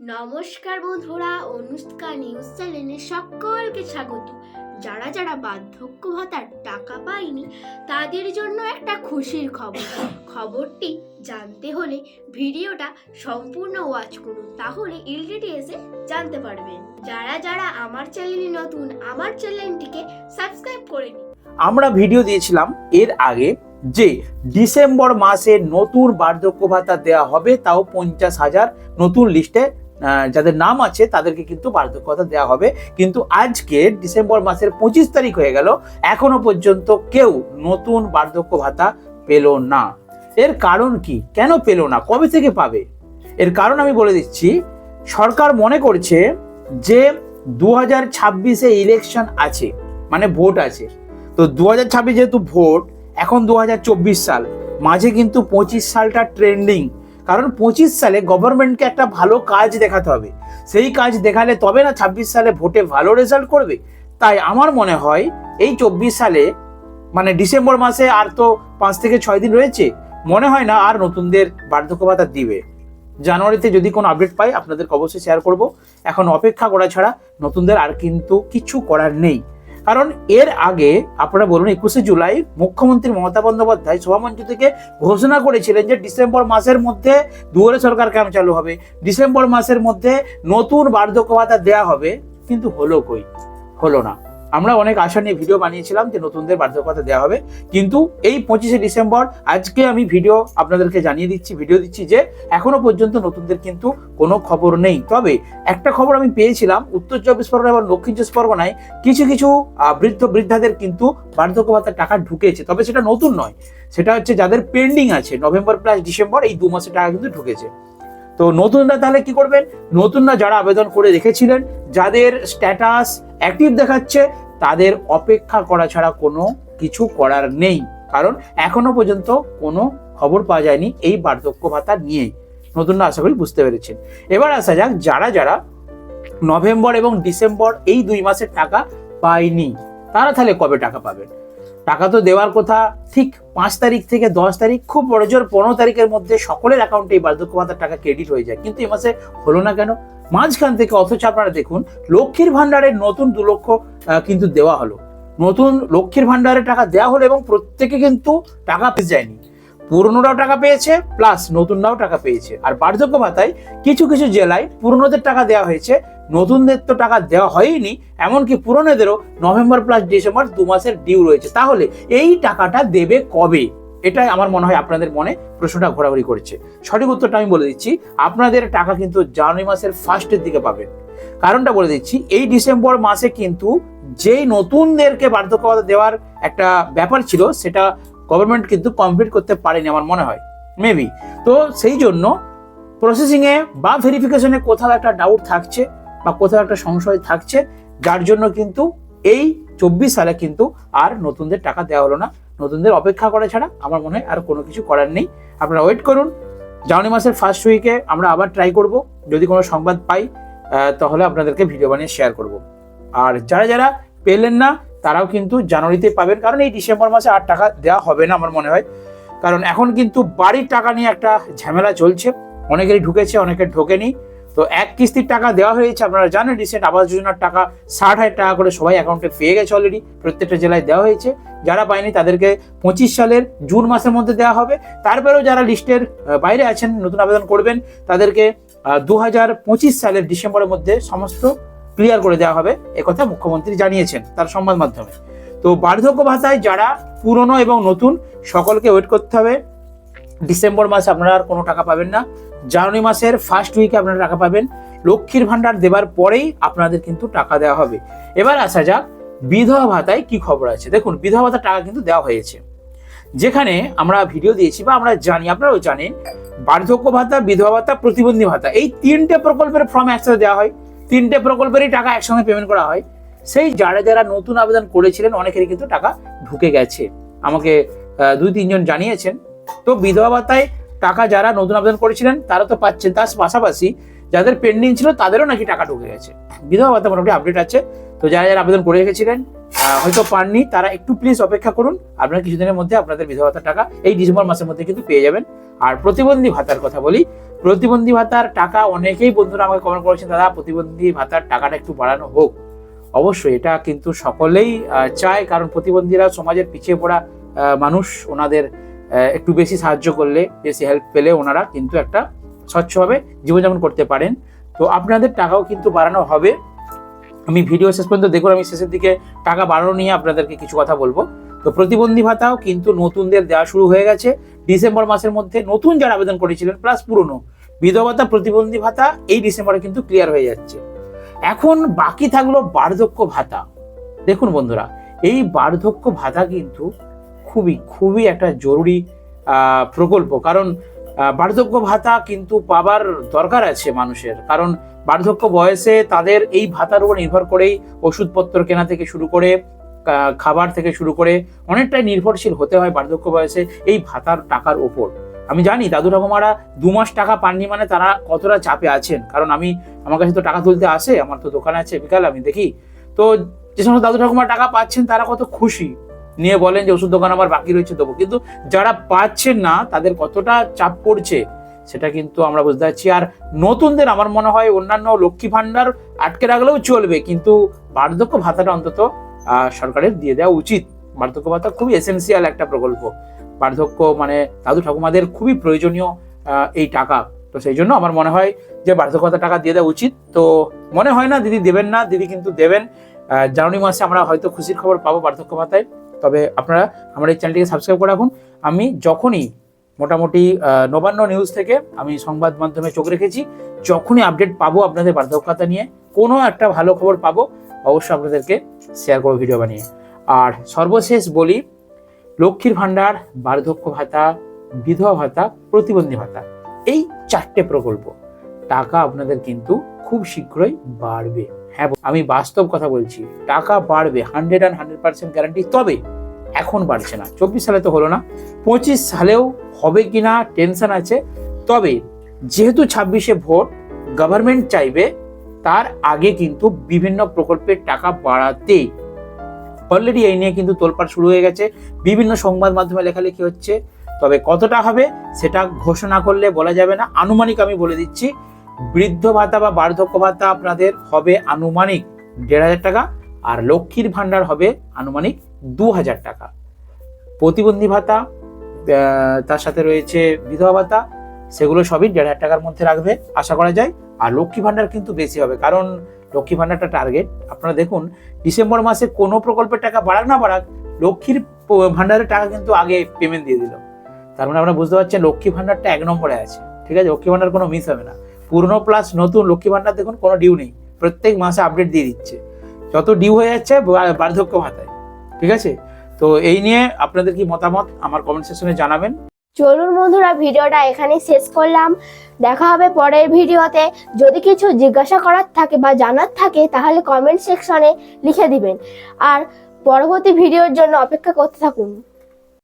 নমস্কার বন্ধুরা, অনুষ্কা নিউজ চ্যানেলে সকলকে স্বাগত। যারা যারা বার্ধক্য ভাতার টাকা পায়নি, তাদের জন্য একটা খুশির খবর। খবরটি জানতে হলে ভিডিওটা সম্পূর্ণ ওয়াচ করুন, তাহলে এলডিটি এসে জানতে পারবেন। যারা যারা আমার চ্যানেলে নতুন, আমার চ্যানেলটিকে সাবস্ক্রাইব করে নিন আমরা ভিডিও দিয়েছিলাম এর আগে যে ডিসেম্বর মাসে নতুন বার্ধক্য ভাতা দেওয়া হবে, তাও পঞ্চাশ হাজার নতুন লিস্টে যাদের নাম আছে, তাদেরকে কিন্তু বার্ধক্যতা দেওয়া হবে। কিন্তু আজকে ডিসেম্বর মাসের পঁচিশ তারিখ হয়ে গেল। এখনও পর্যন্ত কেউ নতুন বার্ধক্য ভাতা পেল না। এর কারণ কি? কেন পেল না? কবে থেকে পাবে? এর কারণ আমি বলে দিচ্ছি, সরকার মনে করছে যে দু হাজার ছাব্বিশে ইলেকশন আছে মানে ভোট আছে। তো দু হাজার ছাব্বিশ যেহেতু ভোট, এখন দু হাজার চব্বিশ সাল। মাঝে কিন্তু পঁচিশ সালটা ট্রেন্ডিং কারণ পঁচিশ সালে গভর্নমেন্টকে একটা ভালো কাজ দেখাতে হবে। সেই কাজ দেখালে তবে না ছাব্বিশ সালে ভোটে ভালো রেজাল্ট করবে। তাই আমার মনে হয় এই চব্বিশ সালে মানে ডিসেম্বর মাসে আর তো পাঁচ থেকে ছয় দিন রয়েছে, মনে হয় না আর নতুনদের বার্ধক্য ভাতা দিবে। জানুয়ারিতে যদি কোনো আপডেট পাই, আপনাদেরকে অবশ্যই শেয়ার করব। এখন অপেক্ষা করা ছাড়া নতুনদের আর কিন্তু কিছু করার নেই। কারণ এর আগে আপনারা বলুন, একুশে জুলাই মুখ্যমন্ত্রী মমতা বন্দ্যোপাধ্যায় সভামঞ্চ থেকে ঘোষণা করেছিলেন যে ডিসেম্বর মাসের মধ্যে দুয়ারে সরকার ক্যাম্প চালু হবে। ডিসেম্বর মাসের মধ্যে নতুন বার্ধক্য ভাতা দেওয়া হবে। কিন্তু হলো কই? হলো না। আমরা অনেক আশা নিয়ে ভিডিও বানিয়েছিলাম যে নতুনদের বার্ধক্য ভাতা দেওয়া হবে। কিন্তু এই পঁচিশে ডিসেম্বর আজকে আমি ভিডিও আপনাদেরকে জানিয়ে দিচ্ছি ভিডিও দিচ্ছি যে এখনও পর্যন্ত নতুনদের কিন্তু কোনো খবর নেই। তবে একটা খবর আমি পেয়েছিলাম, উত্তর চব্বিশ পরগনা এবং দক্ষিণ চব্বিশ পরগনায় কিছু কিছু বৃদ্ধ বৃদ্ধাদের কিন্তু বার্ধক্য ভাতার টাকা ঢুকেছে। তবে সেটা নতুন নয়, সেটা হচ্ছে যাদের পেন্ডিং আছে নভেম্বর প্লাস ডিসেম্বর এই দু মাসের টাকা কিন্তু ঢুকেছে। তো নতুনরা তাহলে কি করবেন? নতুনরা যারা আবেদন করে রেখেছিলেন, যাদের স্ট্যাটাস অ্যাক্টিভ দেখাচ্ছে তাদের অপেক্ষা করা ছাড়া কোনো কিছু করার নেই। কারণ এখনও পর্যন্ত কোনো খবর পাওয়া যায়নি এই বার্ধক্য ভাতা নিয়ে নতুনরা আশা করি বুঝতে পেরেছেন এবার আসা যাক যারা যারা নভেম্বর এবং ডিসেম্বর এই দুই মাসের টাকা পায়নি, তারা তাহলে কবে টাকা পাবেন টাকা তো দেওয়ার কথা ঠিক পাঁচ তারিখ থেকে দশ তারিখ, খুব বড় জোর পনেরো তারিখের মধ্যে সকলের অ্যাকাউন্টে এই বার্ধক্য ভাতার টাকা ক্রেডিট হয়ে যায়। কিন্তু এই মাসে হলো না কেন? মাঝখান থেকে অথচ আপনারা দেখুন, লক্ষ্মীর ভান্ডারের নতুন দু লক্ষ কিন্তু দেওয়া হলো। নতুন লক্ষ্মীর ভান্ডারের টাকা দেওয়া হলো এবং প্রত্যেকে কিন্তু টাকা পেয়ে যায়নি। পুরনোরাও টাকা পেয়েছে প্লাস নতুনরাও টাকা পেয়েছে। আর বার্ধক্য ভাতায় কিছু কিছু জেলায় পুরনোদের টাকা দেওয়া হয়েছে, নতুনদের তো টাকা দেওয়া হয়নি এমনকি পুরনোদেরও নভেম্বর প্লাস ডিসেম্বর দু মাসের ডিউ রয়েছে। তাহলে এই টাকাটা দেবে কবে? এটাই আমার মনে হয় আপনাদের মনে প্রশ্নটা ঘোরাঘুরি করছে। সঠিক উত্তরটা আমি বলে দিচ্ছি, আপনাদের টাকা কিন্তু জানুয়ারি মাসের ফার্স্টের দিকে পাবেন। কারণটা বলে দিচ্ছি, এই ডিসেম্বর মাসে কিন্তু যেই নতুনদেরকে বার্ধক্য দেওয়ার একটা ব্যাপার ছিল, সেটা গভর্নমেন্ট কিন্তু কমপ্লিট করতে পারেনি আমার মনে হয়। মেবি তো সেই জন্য প্রসেসিংয়ে বা ভেরিফিকেশনে কোথাও একটা ডাউট থাকছে বা কোথাও একটা সংশয় থাকছে, যার জন্য কিন্তু এই চব্বিশ সালে কিন্তু আর নতুনদের টাকা দেওয়া হলো না। নতুনদের অপেক্ষা করা ছাড়া আমার মনে হয় আর কোনো কিছু করার নেই। আপনারা ওয়েট করুন। জানুয়ারি মাসের ফার্স্ট উইকে আমরা আবার ট্রাই করব। যদি কোনো সংবাদ পাই তাহলে আপনাদেরকে ভিডিও বানিয়ে শেয়ার করব। আর যারা যারা পেলেন না, তারাও কিন্তু জানুয়ারিতে পাবেন। কারণ এই ডিসেম্বর মাসে আর টাকা দেওয়া হবে না আমার মনে হয়। কারণ এখন কিন্তু বাড়ির টাকা নিয়ে একটা ঝামেলা চলছে। অনেকেরই ঢুকেছে, অনেকের ঢোকেনি। তো এক কিস্তির টাকা দেওয়া হয়েছে, আপনারা জানেন রিসেন্ট আবাস যোজনার টাকা ষাট হাজার টাকা করে সবাই অ্যাকাউন্টে পেয়ে গেছে অলরেডি প্রত্যেকটা জেলায় দেওয়া হয়েছে। যারা পায়নি তাদেরকে পঁচিশ সালের জুন মাসের মধ্যে দেওয়া হবে। তারপরেও যারা লিস্টের বাইরে আছেন, নতুন আবেদন করবেন, তাদেরকে দু হাজার পঁচিশ সালের ডিসেম্বরের মধ্যে সমস্ত ক্লিয়ার করে দেওয়া হবে একথা মুখ্যমন্ত্রী জানিয়েছেন তার সংবাদ মাধ্যমে। তো বার্ধক্য ভাতায় যারা পুরনো এবং নতুন, সকলকে ওয়েট করতে হবে। ডিসেম্বর মাসে আপনারা আর কোনো টাকা পাবেন না। জানুয়ারি মাসের ফার্স্ট উইকে আপনারা টাকা পাবেন। লক্ষ্মীর ভান্ডার দেবার পরেই আপনাদের কিন্তু টাকা দেওয়া হবে। এবার আসা যাক বিধবা ভাতায় কি খবর আছে। দেখুন, বিধবা ভাতার টাকা কিন্তু দেওয়া হয়েছে। যেখানে আমরা ভিডিও দিয়েছি বা আমরা জানি, আপনারাও জানেন, বার্ধক্য ভাতা, বিধবা ভাতা, প্রতিবন্ধী ভাতা, এই তিনটে প্রকল্পের ফর্ম একসাথে দেওয়া হয়। তিনটে প্রকল্পেরই টাকা একসঙ্গে পেমেন্ট করা হয়। সেই যারা যারা নতুন আবেদন করেছিলেন, অনেকেরই কিন্তু টাকা ঢুকে গেছে। আমাকে দুই তিনজন জানিয়েছেন। তো বিধবা ভাতায় টাকা যারা নতুন আবেদন করেছিলেন, তারা তো পাচ্ছেন। তার পাশাপাশি যাদের পেন্ডিং ছিল, তাদেরও নাকি টাকা ঢুকে গেছে। বিধবা ভাতা মোটামুটি আপডেট আছে। তো যারা যারা আবেদন করে রেখেছিলেন হয়তো পাননি, তারা একটু প্লিজ অপেক্ষা করুন। আপনারা কিছুদিনের মধ্যে আপনাদের বিধবা ভাতার টাকা এই ডিসেম্বর মাসের মধ্যে কিন্তু পেয়ে যাবেন। আর প্রতিবন্ধী ভাতার কথা বলি, প্রতিবন্ধী ভাতার টাকা অনেকেই বন্ধুরা আমাকে কমেন্ট করেছেন, দাদা, প্রতিবন্ধী ভাতার টাকাটা একটু বাড়ানো হোক। অবশ্যই এটা কিন্তু সকলেই চায়। কারণ প্রতিবন্ধীরা সমাজের পিছিয়ে পড়া মানুষ, ওনাদের একটু বেশি সাহায্য করলে, বেশি হেল্প পেলে ওনারা কিন্তু একটা স্বচ্ছভাবে জীবনযাপন করতে পারেন। তো আপনাদের টাকাও কিন্তু বাড়ানো হবে। আমি ভিডিও শেষ পর্যন্ত দেখুন, আমি শেষের দিকে টাকা বাড়ানো নিয়ে আপনাদেরকে কিছু কথা বলব। তো প্রতিবন্ধী ভাতাও কিন্তু নতুনদের দেওয়া শুরু হয়ে গেছে। ডিসেম্বর মাসের মধ্যে নতুন যারা আবেদন করেছিলেন প্লাস পুরনো, বিধবা ভাতা, প্রতিবন্ধী ভাতা, এই ডিসেম্বরে কিন্তু ক্লিয়ার হয়ে যাচ্ছে। এখন বাকি থাকল বার্ধক্য ভাতা। দেখুন বন্ধুরা, এই বার্ধক্য ভাতা কিন্তু খুবই খুবই একটা জরুরি প্রকল্প। কারণ বার্ধক্য ভাতা কিন্তু পাবার দরকার আছে মানুষের। কারণ বার্ধক্য বয়সে তাদের এই ভাতার উপর নির্ভর করেই ওষুধপত্র কেনা থেকে শুরু করে খাবার থেকে শুরু করে অনেকটাই নির্ভরশীল হতে হয় বার্ধক্য বয়সে এই ভাতার টাকার ওপর আমি জানি দাদু ঠাকুমারা দু মাস টাকা পাননি মানে তারা কতটা চাপে আছেন। কারণ আমি, আমার কাছে তো টাকা তুলতে আসে, আমার তো দোকান আছে, বিকাল আমি দেখি। তো যে সমস্ত দাদু ঠাকুমা টাকা পাচ্ছেন তারা কত খুশি। নিয়ে বলেন যে ওষুধ দোকান আমার বাকি রয়েছে, দেবো। কিন্তু যারা পাচ্ছেন না, তাদের কতটা চাপ পড়ছে, সেটা কিন্তু আমরা বুঝতে পারছি। আর নতুনদের আমার মনে হয় অন্যান্য লক্ষ্মী ভান্ডার আটকে রাখলেও চলবে, কিন্তু বার্ধক্য ভাতাটা অন্তত সরকারের দিয়ে দেওয়া উচিত। বার্ধক্য ভাতা খুবই এসেন্সিয়াল একটা প্রকল্প। বার্ধক্য মানে দাদু ঠাকুমাদের খুবই প্রয়োজনীয় এই টাকা। তো সেই জন্য আমার মনে হয় যে বার্ধক্য ভাতার টাকা দিয়ে দেওয়া উচিত। তো মনে হয় না, দিদি দেবেন না, দিদি কিন্তু দেবেন। জানুয়ারি মাসে আমরা হয়তো খুশির খবর পাবো বার্ধক্য ভাতায়। তবে আপনারা আমার এই চ্যানেলটিকে সাবস্ক্রাইব করে রাখুন। আমি যখনই মোটামুটি নবান্ন নিউজ থেকে আমি সংবাদ মাধ্যমে চোখ রেখেছি, যখনই আপডেট পাবো আপনাদের বার্ধক্যতা নিয়ে, কোনো একটা ভালো খবর পাবো, অবশ্যই আপনাদেরকে শেয়ার করব ভিডিও বানিয়ে। আর সর্বশেষ বলি, লক্ষ্মীর ভাণ্ডার, বার্ধক্য ভাতা, বিধবা ভাতা, প্রতিবন্ধী ভাতা, এই চারটে প্রকল্প, টাকা আপনাদের কিন্তু খুব শীঘ্রই বাড়বে। হ্যাঁ আমি বাস্তব কথা বলছি। টাকা বাড়বে hundred and hundred percent guarantee তবে এখন বাড়ছে না। চব্বিশ সালে তো হলো না। পঁচিশ সালেও হবে কিনা টেনশন আছে। তবে যেহেতু ছাব্বিশে ভোট গভর্নমেন্ট চাইবে, তার আগে কিন্তু বিভিন্ন প্রকল্পের টাকা বাড়াতে। অলরেডি এই নিয়ে কিন্তু তোলপাড় শুরু হয়ে গেছে। বিভিন্ন সংবাদ মাধ্যমে লেখালেখি হচ্ছে। তবে কতটা হবে, সেটা ঘোষণা করলে বলা যাবে না। আনুমানিক আমি বলে দিচ্ছি বৃদ্ধ ভাতা বা বার্ধক্য ভাতা আপনাদের হবে আনুমানিক দেড় হাজার টাকা আর লক্ষ্মীর ভাণ্ডার হবে আনুমানিক দু হাজার টাকা। প্রতিবন্ধী ভাতা তার সাথে রয়েছে বিধবা ভাতা, সেগুলো সবই দেড় হাজার টাকার মধ্যে রাখবে আশা করা যায়। আর লক্ষ্মী ভাণ্ডার কিন্তু বেশি হবে, কারণ লক্ষ্মী ভাণ্ডারটা টার্গেট আপনারা দেখুন, ডিসেম্বর মাসে কোনো প্রকল্পের টাকা বাড়াক না বাড়াক, লক্ষ্মীর ভাণ্ডারের টাকা কিন্তু আগে পেমেন্ট দিয়ে দিল। তার মানে আপনারা বুঝতে পারছেন, লক্ষ্মী ভাণ্ডারটা এক নম্বরে আছে। ঠিক আছে, লক্ষ্মী ভাণ্ডার কোনো মিস হবে না। পুরনো প্লাস নতুন লক্ষ্মী ভাণ্ডার দেখুন, কোনো ডিউ নেই। প্রত্যেক মাসে আপডেট দিয়ে দিচ্ছে। যত ডিউ হয়ে যাচ্ছে বার্ধক্য ভাতায়। ঠিক আছে? তো এই নিয়ে আপনাদের কি মতামত, আমার কমেন্ট সেকশনে জানাবেন। চলুন বন্ধুরা, ভিডিওটা এখানেই শেষ করলাম। দেখা হবে পরের ভিডিওতে। যদি কিছু জিজ্ঞাসা করার থাকে বা জানার থাকে, তাহলে কমেন্ট সেকশনে লিখে দিবেন। আর পরবর্তী ভিডিওর জন্য অপেক্ষা করতে থাকুন।